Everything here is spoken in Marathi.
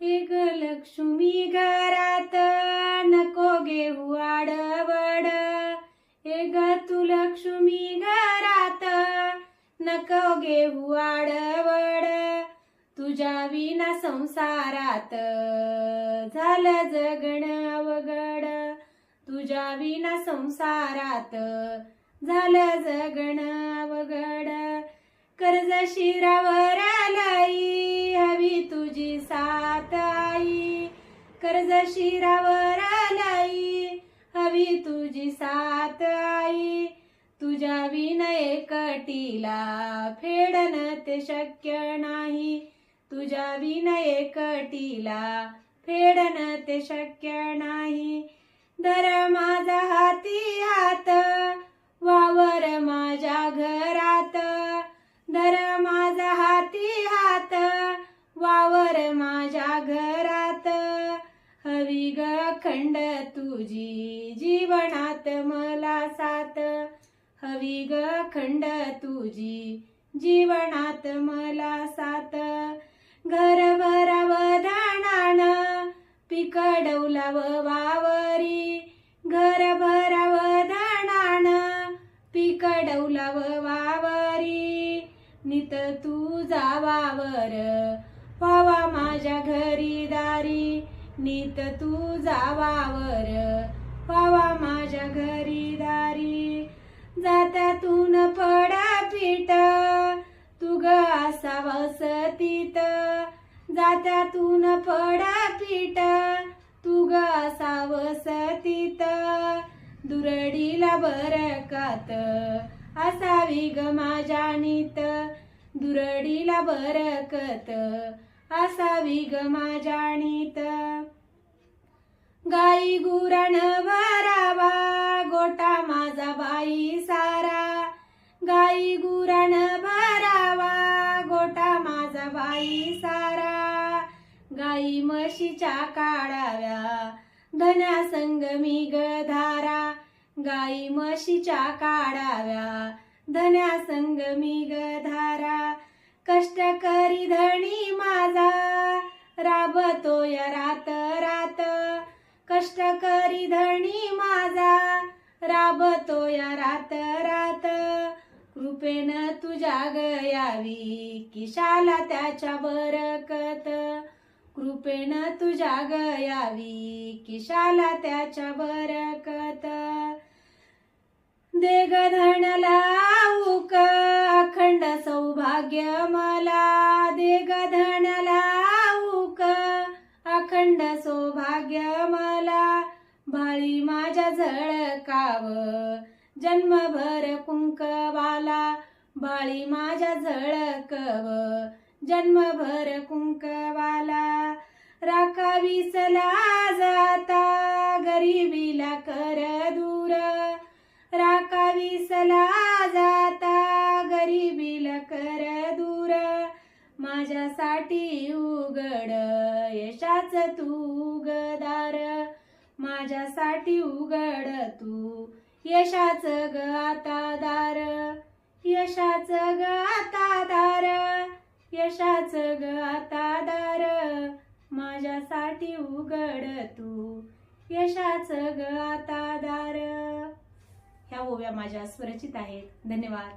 एक लक्ष्मी घरात नको घेऊ आडवड. एक तू लक्ष्मी घरात नको घेऊ आडवड. तुझ्या विना संसारात झालं जगण अवघड. तुझ्या विना संसारात झालं जगण अवघड. कर्ज शिरावर लाई हवी तुझी सा कर्ज शिरावर लाई हवी तुझी साथ आई. तुझ्या विनय कटीला फेडन ते शक्य नाही. तुझ्या विनय कटीला फेडन ते शक्य नाही. धर माझा हाती हात वावर माझ्या घरात. धर माझा हाती हात वावर माझ्या घर ग खंड तुझी जीवनात मला साथ. हवी ग खंड तुझी जीवनात मला साथ. घर भरावधानान पिकडवलाव वावरी. घर भरावधानान पिकडवलाव वावरी. नित तू जावावर नीत तुझा वावर पावा माझ्या घरी दारी. जात्यातून पडा पीठ तुग असा वसतीत जात्यातून पडा पीठ तुग असा वसतीत दुरडीला बरकात असावी ग माझ्या नीत. दुरडीला बरकत असावी ग माझ्या नीत गाई गुरण भरावा गोटा माझा बाई सारा. गाई गुरण भरावा गोटा माझा बाई सारा. गाई म्हशीच्या काढाव्या धन्या संग मी गधारा गाई म्हशीच्या काढाव्या धन्या संग मी गधारा कष्टकरी धणी माझा. राबतो या रात रात. कष्टकरी धणी माझा. राबतो या रात रात. कृपेन तुझ्या गयावी किशाला त्याच्या बरकत. कृपेन तुझ्या गयावी किशाला त्याच्या बरकत. देग धनला सौभाग्य मला दे गधन उक अखंड सौभाग्य मला भाळी माझ्या झळकाव जन्मभर कुंकवाला भाळी माझ्या झळकव जन्मभर कुंकवाला राखावीसला जाता गरिबीला कर दूर. राखावीसला सला माझ्यासाठी उघड यशाच तू उगदार माझ्यासाठी उघड तू यशाच ग आता दार. यशाच ग आता दार. यशाच ग आता दार. माझ्यासाठी उघड तू यशाच ग आता दार. ह्या ओव्या माझ्या स्वरचित आहेत. धन्यवाद.